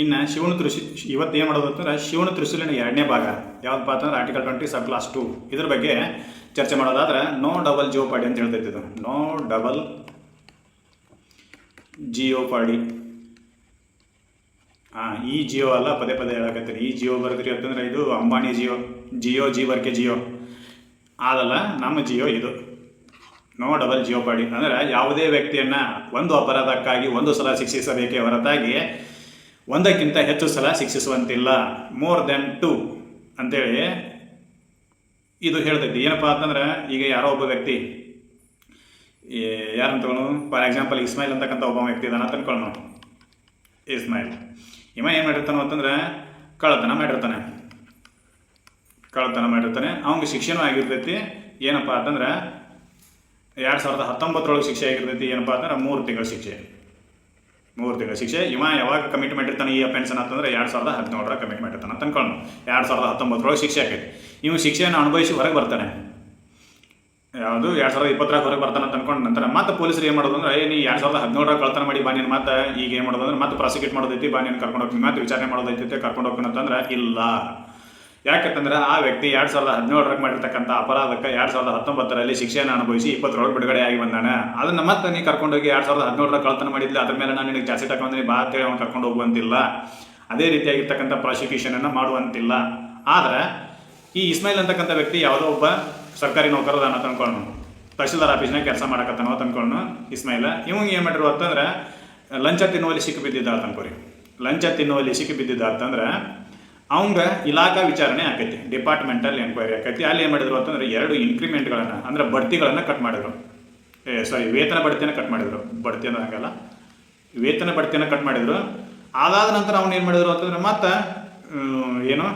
ಇನ್ನು ಶಿವನ ತ್ರಿಶಿ ಇವತ್ತು ಏನು ಮಾಡೋದು ಅಂತಂದ್ರೆ ಶಿವನ ತ್ರಿಶೂಲಿನ ಎರಡನೇ ಭಾಗ. ಯಾವ್ದಪ್ಪ ಅಂತಂದ್ರೆ article twenty sub clause two ಇದ್ರ ಬಗ್ಗೆ ಚರ್ಚೆ ಮಾಡೋದಾದ್ರೆ ನೋ ಡಬಲ್ ಜಿಯೋ ಪಾಡಿ ಅಂತ ಹೇಳ್ತೈತೆ ನೋ ಡಬಲ್ ಜಿಯೋ ಪಾಡಿ ಹಾಂ ಈ ಜಿಯೋ ಅಲ್ಲ, ಪದೇ ಪದೇ ಹೇಳಕತ್ತೀನಿ ಈ ಜಿಯೋ ಬರ್ತೀರಿ ಅಂತಂದ್ರೆ ಇದು ಅಂಬಾನಿ ಜಿಯೋ. ಜಿಯೋ ಜಿ ವರ್ಕೆ ಜಿಯೋ. ಆದಲ್ಲ, ನಮ್ಮ ಜಿಯೋ ಇದು. ನೋ ಡಬಲ್ ಜಿಯೋ ಪಾಡಿ ಅಂದರೆ ಯಾವುದೇ ವ್ಯಕ್ತಿಯನ್ನು ಒಂದು ಅಪರಾಧಕ್ಕಾಗಿ ಒಂದು ಸಲ ಶಿಕ್ಷಿಸಬೇಕೇ ಹೊರತಾಗಿ ಒಂದಕ್ಕಿಂತ ಹೆಚ್ಚು ಸಲ ಶಿಕ್ಷಿಸುವಂತಿಲ್ಲ. ಮೋರ್ ದೆನ್ ಟು ಅಂತೇಳಿ ಇದು ಹೇಳ್ತೈತಿ. ಏನಪ್ಪ ಅಂತಂದ್ರೆ, ಈಗ ಯಾರೋ ಒಬ್ಬ ವ್ಯಕ್ತಿ ಯಾರು ಅಂತವನು ಫಾರ್ ಎಕ್ಸಾಂಪಲ್ ಇಸ್ಮಾಯಿಲ್ ಅಂತಕ್ಕಂಥ ಒಬ್ಬ ವ್ಯಕ್ತಿ ಇದಾನ ಅಂತ ಅನ್ಕೊಳ್ಳೋಣ ಇಸ್ಮಾಯಿಲ್ ಇವ ಏನು ಮಾಡಿರ್ತಾನೋ ಅಂತಂದ್ರೆ, ಕಳ್ಳತನ ಮಾಡಿರ್ತಾನೆ. ಕಳ್ಳತನ ಮಾಡಿರ್ತಾನೆ. ಅವ್ನಿಗೆ ಶಿಕ್ಷೆನೂ ಆಗಿರ್ತೈತಿ. ಏನಪ್ಪ ಅಂತಂದ್ರೆ, ಎರಡು ಸಾವಿರದ ಹತ್ತೊಂಬತ್ತರೊಳಗೆ ಶಿಕ್ಷೆ ಆಗಿರ್ತೈತಿ. ಏನಪ್ಪ ಅಂತಂದ್ರೆ, ಮೂರು ತಿಂಗಳ ಶಿಕ್ಷೆ. ಮೂರು ತಿಂಗಳ ಶಿಕ್ಷೆ. ಇವ ಯಾವಾಗ ಕಮಿಟ್ ಮಾಡಿರ್ತಾನೆ, ಈ ಅಫೆನ್ಸ್ ಅಂತಂದ್ರೆ ಎರಡು ಸಾವಿರದ ಹದಿನೇಳರ ಕಮಿಟ್ ಮಾಡಿರ್ತಾನೆ ಅಂತ ಎರಡು ಸಾವಿರದ ಹತ್ತೊಂಬತ್ತರೊಳಗೆ ಶಿಕ್ಷೆ ಆಕೈತಿ. ಇವ ಶಿಕ್ಷೆಯನ್ನು ಅನುಭವಿಸಿ ಹೊರಗೆ ಬರ್ತಾನೆ. ಯಾವುದು? ಎರಡು ಸಾವಿರದ ಇಪ್ಪತ್ತರಾಗ ಹೊರಗೆ ಬರ್ತಾನೆ ಅಂತ ಅನ್ಕೊಂಡು ನಂತರ ಮತ್ತೆ ಪೊಲೀಸರು ಏನು ಮಾಡೋದು ಅಂದ್ರೆ ನೀ ಎರಡು ಸಾವಿರದ ಹದಿನೇಳರ ಕಳ್ತನ ಮಾಡಿ ಬಾ ನೀನು, ಮತ್ತೆ ಈಗ ಏನು ಮಾಡೋದು ಅಂದ್ರೆ, ಮತ್ತೆ ಪ್ರಾಸಿಕ್ಯೂಟ್ ಮಾಡೋದೈತಿ, ಬಾ ನೀನು ಕರ್ಕೊಂಡು ಹೋಗ್ತೀನಿ, ಮತ್ತೆ ವಿಚಾರಣೆ ಮಾಡೋದೈತಿ ಕರ್ಕೊಂಡು ಹೋಗ್ತೀನಿ ಅಂತಂದ್ರೆ, ಇಲ್ಲ ಯಾಕಂತಂದ್ರೆ ಆ ವ್ಯಕ್ತಿ ಎರಡು ಸಾವಿರದ ಹದಿನೇಳರಾಗ ಮಾಡಿರ್ತಕ್ಕಂಥ ಅಪರಾಧಕ್ಕೆ ಎರಡು ಸಾವಿರದ ಹತ್ತೊಂಬತ್ತರಲ್ಲಿ ಶಿಕ್ಷೆಯನ್ನು ಅನುಭವಿಸಿ ಇಪ್ಪತ್ತರೊಳಗೆ ಬಿಡುಗಡೆ ಆಗಿ ಬಂದಾನೆ. ಅದನ್ನ ಮತ್ತೆ ನೀ ಕರ್ಕೊಂಡೋಗಿ ಎರಡು ಸಾವಿರದ ಹದಿನೇಳರ ಕಳ್ತನ ಮಾಡಿದ್ಲಿ, ಅದ್ರ ಮೇಲೆ ನಾನು ನಿನಗೆ ಜಾಸ್ತಿ ತಗೊಂಡು ಬಾ ಅಂತೇಳಿ ಅವ್ನು ಕರ್ಕೊಂಡು ಹೋಗುವಂತಿಲ್ಲ. ಅದೇ ರೀತಿಯಾಗಿರ್ತಕ್ಕಂಥ ಪ್ರಾಸಿಕ್ಯೂಷನನ್ನು ಮಾಡುವಂತಿಲ್ಲ. ಆದ್ರೆ ಈ ಇಸ್ಮಾಯಿಲ್ ಅಂತಕ್ಕಂಥ ವ್ಯಕ್ತಿ ಯಾವುದೋ ಒಬ್ಬ ಸರ್ಕಾರಿ ನೌಕರದಾನ ತಂದ್ಕೊಂಡು ತಹಶೀಲ್ದಾರ್ ಆಫೀಸ್ನಾಗ ಕೆಲಸ ಮಾಡಕತ್ತಾನೋ ತಂದ್ಕೊಂಡು ಇಸ್ಮಾಯಿಲ್. ಇವಂಗೆ ಏನು ಮಾಡಿರು ಅಂತಂದ್ರೆ, ಲಂಚ ತಿನ್ನುವಲ್ಲಿ ಸಿಕ್ಕಿ ಬಿದ್ದಿದ್ದ ತಂದ್ಕೊರಿ. ಲಂಚ ತಿನ್ನುವಲ್ಲಿ ಸಿಕ್ಕಿ ಬಿದ್ದಿದ್ದ ಅಂತಂದ್ರೆ ಅವಂಗ ಇಲಾಖಾ ವಿಚಾರಣೆ ಆಕೈತಿ ಡಿಪಾರ್ಟ್ಮೆಂಟಲ್ ಎನ್ಕ್ವೈರಿ ಆಕೈತಿ. ಅಲ್ಲಿ ಏನು ಮಾಡಿದ್ರು ಅಂತಂದ್ರೆ ಎರಡು ಇನ್ಕ್ರಿಮೆಂಟ್ಗಳನ್ನು ಅಂದ್ರೆ ಬಡ್ತಿಗಳನ್ನು ಕಟ್ ಮಾಡಿದ್ರು. ಸಾರಿ ವೇತನ ಬಡ್ತಿಯನ್ನು ಕಟ್ ಮಾಡಿದ್ರು. ಬಡ್ತಿ ಅನ್ನೋಂಗಲ್ಲ ವೇತನ ಬಡ್ತಿಯನ್ನು ಕಟ್ ಮಾಡಿದ್ರು. ಅದಾದ ನಂತರ ಅವ್ನು ಏನು ಮಾಡಿದ್ರು ಅಂತಂದ್ರೆ ಮತ್ತೆ ಏನು,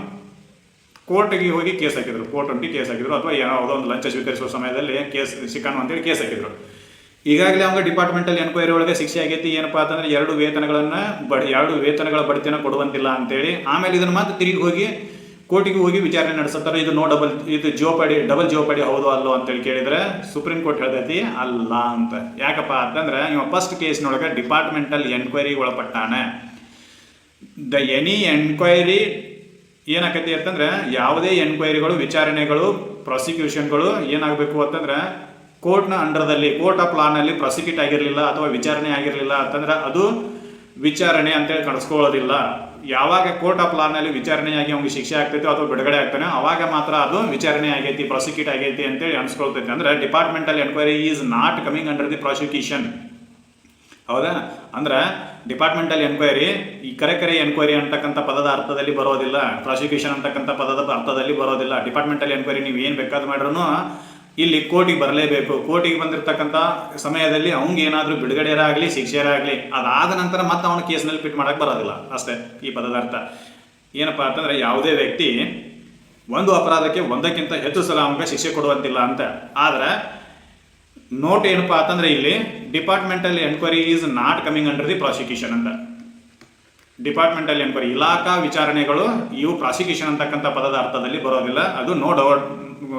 ಕೋರ್ಟ್ಗೆ ಹೋಗಿ ಕೇಸ್ ಹಾಕಿದ್ರು. ಕೋರ್ಟ್ ಹೊಂಟಿ ಕೇಸ್ ಹಾಕಿದ್ರು, ಅಥವಾ ಯಾವುದೋ ಒಂದು ಲಂಚ ಸ್ವೀಕರಿಸುವ ಸಮಯದಲ್ಲಿ ಕೇಸ್, ಸಿಕ್ಕಾನು ಅಂತೇಳಿ ಕೇಸ್ ಹಾಕಿದ್ರು. ಈಗಾಗಲೇ ಅವಂಗ ಡಿಪಾರ್ಟ್ಮೆಂಟಲ್ ಎನ್ಕ್ವೈರಿ ಒಳಗೆ ಶಿಕ್ಷೆ ಆಗೈತಿ, ಏನಪ್ಪಾ ಅಂತಂದ್ರೆ ಎರಡು ವೇತನಗಳನ್ನು ಬಡ್ ಎರಡು ವೇತನಗಳ ಬಡ್ತಿನ ಕೊಡುವಂತಿಲ್ಲ ಅಂತೇಳಿ. ಆಮೇಲೆ ಇದನ್ನ ಮತ್ತೆ ತಿರುಗಿ ಹೋಗಿ ಕೋರ್ಟಿಗೆ ಹೋಗಿ ವಿಚಾರಣೆ ನಡೆಸುತ್ತಾರೆ. ಇದು ನೋ ಡಬಲ್, ಇದು ಜಿಯೋಪಡಿ, ಡಬಲ್ ಜಿಯೋಪಡಿ ಹೌದು ಅಲ್ಲೋ ಅಂತೇಳಿ ಕೇಳಿದ್ರೆ ಸುಪ್ರೀಂ ಕೋರ್ಟ್ ಹೇಳ್ತೈತಿ ಅಲ್ಲ ಅಂತ. ಯಾಕಪ್ಪ ಅಂತಂದ್ರೆ ಇವ ಫಸ್ಟ್ ಕೇಸ್ನೊಳಗೆ ಡಿಪಾರ್ಟ್ಮೆಂಟಲ್ ಎನ್ಕ್ವೈರಿ ಒಳಪಟ್ಟಾನೆ. ದ ಎನಿ ಎನ್ಕ್ವೈರಿ ಏನಾಕೈತಿ ಅಂತಂದ್ರೆ, ಯಾವುದೇ ಎನ್ಕ್ವೈರಿಗಳು ವಿಚಾರಣೆಗಳು ಪ್ರಾಸಿಕ್ಯೂಷನ್ಗಳು ಏನಾಗಬೇಕು ಅಂತಂದ್ರೆ ಕೋರ್ಟ್ನ ಅಂಡರ್ದಲ್ಲಿ ಕೋರ್ಟ್ ಆಫ್ ಲಾನಲ್ಲಿ ಪ್ರಾಸಿಕ್ಯೂಟ್ ಆಗಿರಲಿಲ್ಲ ಅಥವಾ ವಿಚಾರಣೆ ಆಗಿರಲಿಲ್ಲ ಅಂತಂದ್ರೆ ಅದು ವಿಚಾರಣೆ ಅಂತೇಳಿ ಕಳಿಸ್ಕೊಳ್ಳೋದಿಲ್ಲ ಯಾವಾಗ ಕೋರ್ಟ್ ಆಫ್ ಲಾನಲ್ಲಿ ವಿಚಾರಣೆಯಾಗಿ ಅವ್ನಿಗೆ ಶಿಕ್ಷೆ ಆಗ್ತೈತೋ ಅಥವಾ ಬಿಡುಗಡೆ ಆಗ್ತಾನೆ ಅವಾಗ ಮಾತ್ರ ಅದು ವಿಚಾರಣೆ ಆಗೈತಿ, ಪ್ರಾಸಿಕ್ಯೂಟ್ ಆಗೈತಿ ಅಂತೇಳಿ ಅನ್ಸ್ಕೊಳ್ತೈತೆ. ಅಂದ್ರೆ departmental enquiry is not coming under the prosecution. ಹೌದಾ? ಅಂದ್ರೆ ಡಿಪಾರ್ಟ್ಮೆಂಟಲ್ ಎನ್ಕ್ವೈರಿ, ಈ ಕರೆ ಕರೆ ಎನ್ಕ್ವೈರಿ ಅಂತಕ್ಕಂಥ ಪದದ ಅರ್ಥದಲ್ಲಿ ಬರೋದಿಲ್ಲ, ಪ್ರಾಸಿಕ್ಯೂಷನ್ ಅಂತಕ್ಕಂಥ ಪದದ ಅರ್ಥದಲ್ಲಿ ಬರೋದಿಲ್ಲ. ಡಿಪಾರ್ಟ್ಮೆಂಟಲ್ ಎನ್ಕ್ವೈರಿ ನೀವು ಏನು ಬೇಕಾದ್ ಮಾಡ್ರೂ ಇಲ್ಲಿ ಕೋರ್ಟಿಗೆ ಬರಲೇಬೇಕು. ಕೋರ್ಟಿಗೆ ಬಂದಿರತಕ್ಕಂಥ ಸಮಯದಲ್ಲಿ ಅವ್ನಿಗೆ ಏನಾದರೂ ಬಿಡುಗಡೆಯರಾಗಲಿ, ಶಿಕ್ಷೆಯರಾಗಲಿ, ಅದಾದ ನಂತರ ಮತ್ತೆ ಅವನ ಕೇಸ್ನಲ್ಲಿ ಫಿಟ್ ಮಾಡಕ್ಕೆ ಬರೋದಿಲ್ಲ. ಅಷ್ಟೇ ಈ ಪದದ ಅರ್ಥ. ಏನಪ್ಪ ಅಂತಂದ್ರೆ ಯಾವುದೇ ವ್ಯಕ್ತಿ ಒಂದು ಅಪರಾಧಕ್ಕೆ ಒಂದಕ್ಕಿಂತ ಹೆಚ್ಚು ಸಲ ಅವನಿಗೆ ಶಿಕ್ಷೆ ಕೊಡುವಂತಿಲ್ಲ ಅಂತ. ಆದರೆ ನೋಟ್ ಏನಪ್ಪ ಅಂತಂದ್ರೆ ಇಲ್ಲಿ departmental enquiry is not coming under the prosecution ಅಂತ. ಡಿಪಾರ್ಟ್ಮೆಂಟಲ್ ಎನ್ಕ್ವೈರಿ ಇಲಾಖಾ ವಿಚಾರಣೆಗಳು, ಇವು ಪ್ರಾಸಿಕ್ಯೂಷನ್ ಅಂತಕ್ಕಂಥ ಪದದ ಅರ್ಥದಲ್ಲಿ ಬರೋದಿಲ್ಲ. ಅದು ನೋ ಡೌಟ್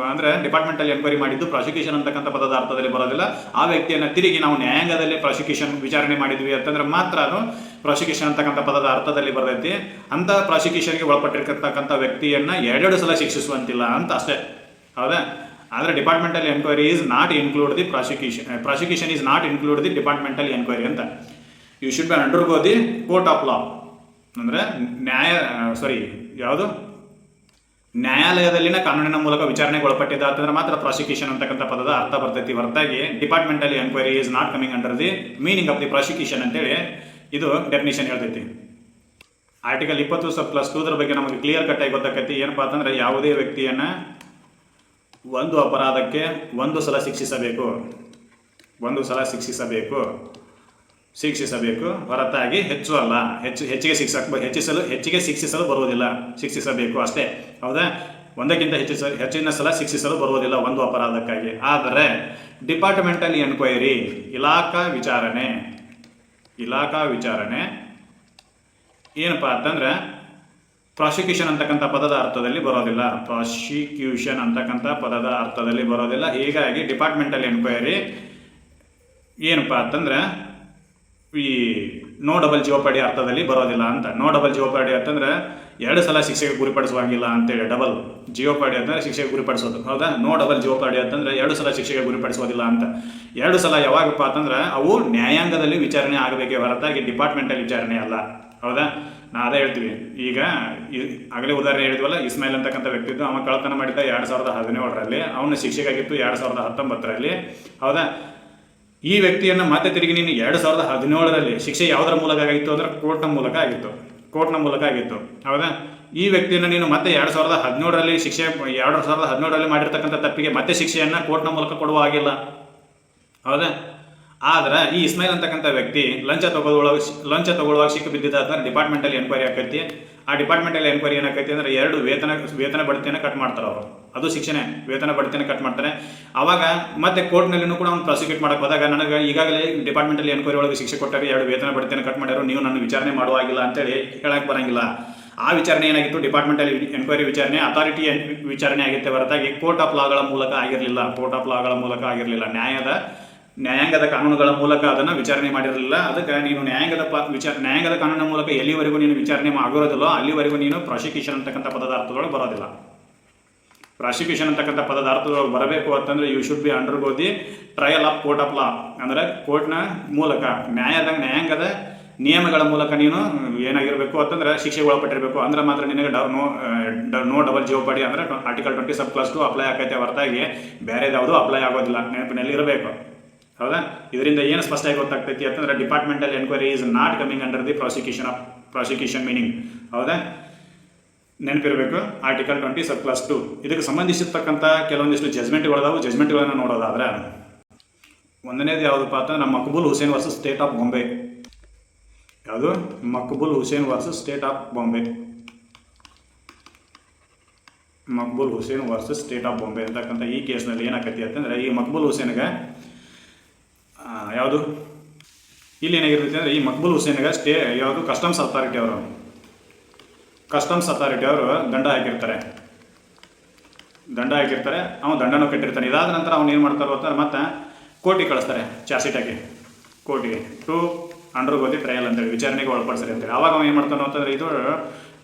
ಅಂದ್ರೆ ಡಿಪಾರ್ಟ್ಮೆಂಟಲ್ ಎನ್ಕ್ವೈರಿ ಮಾಡಿದ್ದು ಪ್ರಾಸಿಕ್ಯೂಷನ್ ಅಂತಕ್ಕಂಥ ಪದದ ಅರ್ಥದಲ್ಲಿ ಬರೋದಿಲ್ಲ. ಆ ವ್ಯಕ್ತಿಯನ್ನು ತಿರುಗಿ ನಾವು ನ್ಯಾಯಾಂಗದಲ್ಲಿ ಪ್ರಾಸಿಕ್ಯೂಷನ್ ವಿಚಾರಣೆ ಮಾಡಿದ್ವಿ ಅಂತಂದ್ರೆ ಮಾತ್ರ ಅದು ಪ್ರಾಸಿಕ್ಯೂಷನ್ ಅಂತಕ್ಕಂಥ ಪದದ ಅರ್ಥದಲ್ಲಿ ಬರ್ತೈತಿ. ಅಂತ ಪ್ರಾಸಿಕ್ಯೂಷನ್ಗೆ ಒಳಪಟ್ಟಿರ್ತಕ್ಕಂಥ ವ್ಯಕ್ತಿಯನ್ನ ಎರಡೆರಡು ಸಲ ಶಿಕ್ಷಿಸುವಂತಿಲ್ಲ ಅಂತ ಅಷ್ಟೇ. ಹೌದಾ? ಆದರೆ departmental enquiry is not include the prosecution prosecution is not include the departmental enquiry ಅಂತ. You should be undergo the court of law ಅಂದರೆ ನ್ಯಾಯ ಸಾರಿ ಯಾವುದು? ನ್ಯಾಯಾಲಯದಲ್ಲಿನ ಕಾನೂನಿನ ಮೂಲಕ ವಿಚಾರಣೆಗೆ ಒಳಪಟ್ಟಿದ್ದ ಅಂತಂದ್ರೆ ಮಾತ್ರ ಪ್ರಾಸಿಕ್ಯೂಷನ್ ಅಂತಕ್ಕಂಥ ಪದದ ಅರ್ಥ ಬರ್ತೈತಿ. ಹೊರತಾಗಿ departmental enquiry is not coming under the meaning of the prosecution ಅಂತೇಳಿ ಇದು ಡೆಫಿನೇಷನ್ ಹೇಳ್ತೈತಿ. ಆರ್ಟಿಕಲ್ ಇಪ್ಪತ್ತು ಸಬ್ ಪ್ಲಸ್ ಟೂದ್ರ ಬಗ್ಗೆ ನಮಗೆ ಕ್ಲಿಯರ್ ಕಟ್ ಆಗಿ ಗೊತ್ತಾಕೈತಿ. ಏನಪ್ಪಾ ಅಂತಂದ್ರೆ ಯಾವುದೇ ವ್ಯಕ್ತಿಯನ್ನ ಒಂದು ಅಪರಾಧಕ್ಕೆ ಒಂದು ಸಲ ಶಿಕ್ಷಿಸಬೇಕು. ಒಂದು ಸಲ ಶಿಕ್ಷಿಸಬೇಕು. ಶಿಕ್ಷಿಸಬೇಕು ಹೊರತಾಗಿ ಹೆಚ್ಚು ಅಲ್ಲ. ಹೆಚ್ಚು, ಹೆಚ್ಚಿಗೆ ಶಿಕ್ಷಕ ಹೆಚ್ಚಿಸಲು, ಹೆಚ್ಚಿಗೆ ಶಿಕ್ಷಿಸಲು ಬರುವುದಿಲ್ಲ. ಶಿಕ್ಷಿಸಬೇಕು ಅಷ್ಟೇ. ಹೌದಾ? ಒಂದಕ್ಕಿಂತ ಹೆಚ್ಚು ಸ- ಹೆಚ್ಚಿನ ಸಲ ಶಿಕ್ಷಿಸಲು ಬರುವುದಿಲ್ಲ ಒಂದು ಅಪರಾಧಕ್ಕಾಗಿ. ಆದರೆ, ಡಿಪಾರ್ಟ್ಮೆಂಟಲ್ ಎನ್ಕ್ವೈರಿ, ಇಲಾಖಾ ವಿಚಾರಣೆ ಇಲಾಖಾ ವಿಚಾರಣೆ ಏನಪ್ಪ ಅಂತಂದ್ರೆ, ಪ್ರಾಸಿಕ್ಯೂಷನ್ ಅಂತಕ್ಕಂಥ ಪದದ ಅರ್ಥದಲ್ಲಿ ಬರೋದಿಲ್ಲ. ಪ್ರಾಸಿಕ್ಯೂಷನ್ ಅಂತಕ್ಕಂಥ ಪದದ ಅರ್ಥದಲ್ಲಿ ಬರೋದಿಲ್ಲ. ಹೀಗಾಗಿ ಡಿಪಾರ್ಟ್ಮೆಂಟಲ್ ಎನ್ಕ್ವೈರಿ ಏನಪ್ಪಾ ಅಂತಂದ್ರೆ ಈ ನೋ ಡಬಲ್ ಜೀವಪಾಡಿ ಅರ್ಥದಲ್ಲಿ ಬರೋದಿಲ್ಲ ಅಂತ. ನೋ ಡಬಲ್ ಜೀವಪಾಡಿ ಅಂತಂದ್ರೆ ಎರಡು ಸಲ ಶಿಕ್ಷೆಗೆ ಗುರಿಪಡಿಸುವಂಗಿಲ್ಲ ಅಂತೇಳಿ ಡಬಲ್ ಜೀವಪಾಡಿ ಅಂತಂದ್ರೆ ಶಿಕ್ಷೆಗೆ ಗುರಿಪಡಿಸೋದು. ಹೌದಾ? ನೋ ಡಬಲ್ ಜೀವಪಾಡಿ ಅಂತಂದ್ರೆ ಎರಡು ಸಲ ಶಿಕ್ಷೆಗೆ ಗುರಿಪಡಿಸೋದಿಲ್ಲ ಅಂತ. ಎರಡು ಸಲ ಯಾವಾಗಪ್ಪ ಅಂತಂದ್ರೆ ಅವು ನ್ಯಾಯಾಂಗದಲ್ಲಿ ವಿಚಾರಣೆ ಆಗಬೇಕೇ ಹೊರತಾಗಿ ಡಿಪಾರ್ಟ್ಮೆಂಟಲ್ ವಿಚಾರಣೆ ಅಲ್ಲ. ಹೌದಾ? ನಾ ಅದೇ ಹೇಳ್ತೀವಿ ಈಗ ಆಗಲೇ ಉದಾಹರಣೆ ಹೇಳಿದ್ವಲ್ಲ, ಇಸ್ಮಾಯಿಲ್ ಅಂತಕ್ಕಂಥ ವ್ಯಕ್ತಿ ಇದ್ದು ಅವ ಕಳ್ತನ ಮಾಡಿದ್ದ ಎರಡು ಸಾವಿರದ ಹದಿನೇಳರಲ್ಲಿ, ಅವನ ಶಿಕ್ಷೆಗಾಗಿತ್ತು ಎರಡು ಸಾವಿರದ ಹತ್ತೊಂಬತ್ತರಲ್ಲಿ. ಹೌದಾ? ಈ ವ್ಯಕ್ತಿಯನ್ನು ಮತ್ತೆ ತಿರುಗಿ ನೀನು ಎರಡು ಸಾವಿರದ ಹದಿನೇಳರಲ್ಲಿ ಶಿಕ್ಷೆ ಯಾವುದರ ಮೂಲಕ ಆಗಿತ್ತು ಅಂದ್ರೆ ಕೋರ್ಟ್ನ ಮೂಲಕ ಆಗಿತ್ತು. ಕೋರ್ಟ್ನ ಮೂಲಕ ಆಗಿತ್ತು. ಹೌದಾ? ಈ ವ್ಯಕ್ತಿಯನ್ನು ನೀನು ಮತ್ತೆ ಎರಡು ಸಾವಿರದ ಹದಿನೇಳರಲ್ಲಿ ಶಿಕ್ಷೆ, ಎರಡು ಸಾವಿರದ ಹದಿನೇಳರಲ್ಲಿ ಮಾಡಿರ್ತಕ್ಕಂಥ ತಪ್ಪಿಗೆ ಮತ್ತೆ ಶಿಕ್ಷೆಯನ್ನು ಕೋರ್ಟ್ನ ಮೂಲಕ ಕೊಡುವ ಆಗಿಲ್ಲ ಹೌದಾ? ಆದ್ರೆ ಈ ಇಸ್ಮೈಲ್ ಅಂತಕ್ಕಂಥ ವ್ಯಕ್ತಿ ಲಂಚ ತಗೊಳ್ಳುವಾಗ ಲಂಚ ತಗೊಳ್ಳುವಾಗ ಸಿಕ್ಕ ಅಂದ್ರೆ ಡಿಪಾರ್ಟ್ಮೆಂಟಲ್ಲಿ ಎನ್ಕ್ವೈರಿ ಆಕೈತಿ. ಆ ಡಿಪಾರ್ಟ್ಮೆಂಟಲ್ಲಿ ಎನ್ಕ್ವೈರಿ ಏನಾಕೈತಿ ಅಂದ್ರೆ ಎರಡು ವೇತನ ವೇತನ ಬಡ್ತಿಯನ್ನು ಕಟ್ ಮಾಡ್ತಾರೆ ಅವರು. ಅದು ಶಿಕ್ಷಣ ವೇತನ ಬಡ್ತಿಯನ್ನು ಕಟ್ ಮಾಡ್ತಾರೆ. ಅವಾಗ ಮತ್ತೆ ಕೋರ್ಟ್ನಲ್ಲಿನೂ ಕೂಡ ಅವ್ನು ಪ್ರಾಸಿಕ್ಯೂಟ್ ಮಾಡಕ್ಕೆ ಹೋದಾಗ ನನಗೆ ಈಗಾಗಲೇ ಡಿಪಾರ್ಟ್ಮೆಂಟಲ್ಲಿ ಎನ್ಕ್ವೈರಿ ಒಳಗೆ ಶಿಕ್ಷೆ ಕೊಟ್ಟಾರೆ ಎರಡು ವೇತನ ಬಡ್ತಿಯನ್ನು ಕಟ್ ಮಾಡ್ಯಾರು, ನೀವು ನನ್ನ ವಿಚಾರಣೆ ಮಾಡುವಾಗಿಲ್ಲ ಅಂತೇಳಿ ಹೇಳಕ್ಕೆ ಬರಂಗಿಲ್ಲ. ಆ ವಿಚಾರಣೆ ಏನಾಗಿತ್ತು? ಡಿಪಾರ್ಟ್ಮೆಂಟಲ್ಲಿ ಎನ್ಕ್ವೈರಿ ವಿಚಾರಣೆ ಅಥಾರಿಟಿ ವಿಚಾರಣೆ ಆಗಿತ್ತೆ ಹೊರತಾಗಿ ಕೋರ್ಟ್ ಆಫ್ ಲಾಗಳ ಮೂಲಕ ಆಗಿರಲಿಲ್ಲ. ಕೋರ್ಟ್ ಆಫ್ ಲಾಗಳ ಮೂಲಕ ಆಗಿರಲಿಲ್ಲ. ನ್ಯಾಯದ, ನ್ಯಾಯಾಂಗದ ಕಾನೂನುಗಳ ಮೂಲಕ ಅದನ್ನು ವಿಚಾರಣೆ ಮಾಡಿರಲಿಲ್ಲ. ಅದಕ್ಕೆ ನೀನು ನ್ಯಾಯಾಂಗದ ಪ ವಿಚಾರ ನ್ಯಾಯಾಂಗದ ಕಾನೂನಿನ ಮೂಲಕ ಎಲ್ಲಿವರೆಗೂ ನೀನು ವಿಚಾರಣೆ ಆಗಿರೋದಿಲ್ಲೋ ಅಲ್ಲಿವರೆಗೂ ನೀನು ಪ್ರಾಸಿಕ್ಯೂಷನ್ ಅಂತಕ್ಕಂಥ ಪದಾರ್ಥಗಳು ಬರೋದಿಲ್ಲ. ಪ್ರಾಸಿಕ್ಯೂಷನ್ ಅಂತಕ್ಕಂಥ ಪದದ ಅರ್ಥದೊಳಗೆ ಬರಬೇಕು ಅಂತಂದ್ರೆ you should be undergo the trial of court of law ಅಂದರೆ ಕೋರ್ಟ್ನ ಮೂಲಕ, ನ್ಯಾಯದ, ನ್ಯಾಯಾಂಗದ ನಿಯಮಗಳ ಮೂಲಕ ನೀನು ಏನಾಗಿರಬೇಕು ಅಂತಂದ್ರೆ ಶಿಕ್ಷೆಗೆ ಒಳಪಟ್ಟಿರಬೇಕು. ಅಂದ್ರೆ ಮಾತ್ರ ನಿನಗೆ ಡ ನೋ ನೋ ಡಬಲ್ ಜಿಯೋಪಡಿ ಅಂದ್ರೆ article twenty sub clause two apply ಆಕೈತೆ ಹೊರತಾಗಿ ಬೇರೆ ಯಾವುದೂ ಅಪ್ಲೈ ಆಗೋದಿಲ್ಲ. ನೆನಪಿನಲ್ಲಿ ಇರಬೇಕು. ಹೌದಾ? ಇದರಿಂದ ಏನು ಸ್ಪಷ್ಟವಾಗಿ ಗೊತ್ತಾಗ್ತೈತಿ ಅಂತಂದ್ರೆ departmental enquiry is not coming under the prosecution of prosecution meaning ಹೌದಾ? ನೆನಪಿರಬೇಕು article twenty sub clause two ಇದಕ್ಕೆ ಸಂಬಂಧಿಸಿರ್ತಕ್ಕಂಥ ಕೆಲವೊಂದಿಷ್ಟು ಜಜ್ಮೆಂಟ್ಗಳದಾವು ಜಜ್ಮೆಂಟ್ಗಳನ್ನು ನೋಡೋದಾದ್ರೆ, ಒಂದನೇದು ಯಾವುದಪ್ಪ ಅಂತಂದ್ರೆ ನಮ್ಮ Maqbool Hussain versus state of Bombay ಯಾವುದು? Maqbool Hussain versus state of Bombay Maqbool Hussain versus state of Bombay ಅಂತಕ್ಕಂಥ ಈ ಕೇಸ್ನಲ್ಲಿ ಏನಾಗತ್ತೆ ಅಂತಂದರೆ, ಈ ಮಕ್ಬುಲ್ ಹುಸೇನ್ಗೆ ಯಾವುದು? ಇಲ್ಲಿ ಏನಾಗಿರುತ್ತೆ ಅಂದರೆ, ಈ ಮಕ್ಬುಲ್ ಹುಸೇನ್ಗೆ ಸ್ಟೇ ಯಾವುದು ಕಸ್ಟಮ್ಸ್ ಅಥಾರಿಟಿ ಅವರು. ಕಸ್ಟಮ್ಸ್ ಅಥಾರಿಟಿ ಅವರು ದಂಡ ಹಾಕಿರ್ತಾರೆ. ದಂಡ ಹಾಕಿರ್ತಾರೆ, ಅವನು ದಂಡನೂ ಕಟ್ಟಿರ್ತಾನೆ. ಇದಾದ ನಂತರ ಅವ್ನು ಏನು ಮಾಡ್ತಾರೆ ಅಂತಂದ್ರೆ ಮತ್ತೆ ಕೋರ್ಟಿಗೆ ಕಳಿಸ್ತಾರೆ ಚಾರ್ಜ್ಶೀಟಾಗಿ ಕೋರ್ಟಿಗೆ ಟು ಅಂಡರ್ ಗೋದಿ ಟ್ರಯಲ್ ಅಂತೇಳಿ, ವಿಚಾರಣೆಗೆ ಒಳಪಡಿಸ್ರಿ ಅಂತೇಳಿ. ಅವಾಗ ಅವ್ನು ಏನು ಮಾಡ್ತಾನೆ ಅಂತಂದ್ರೆ ಇದು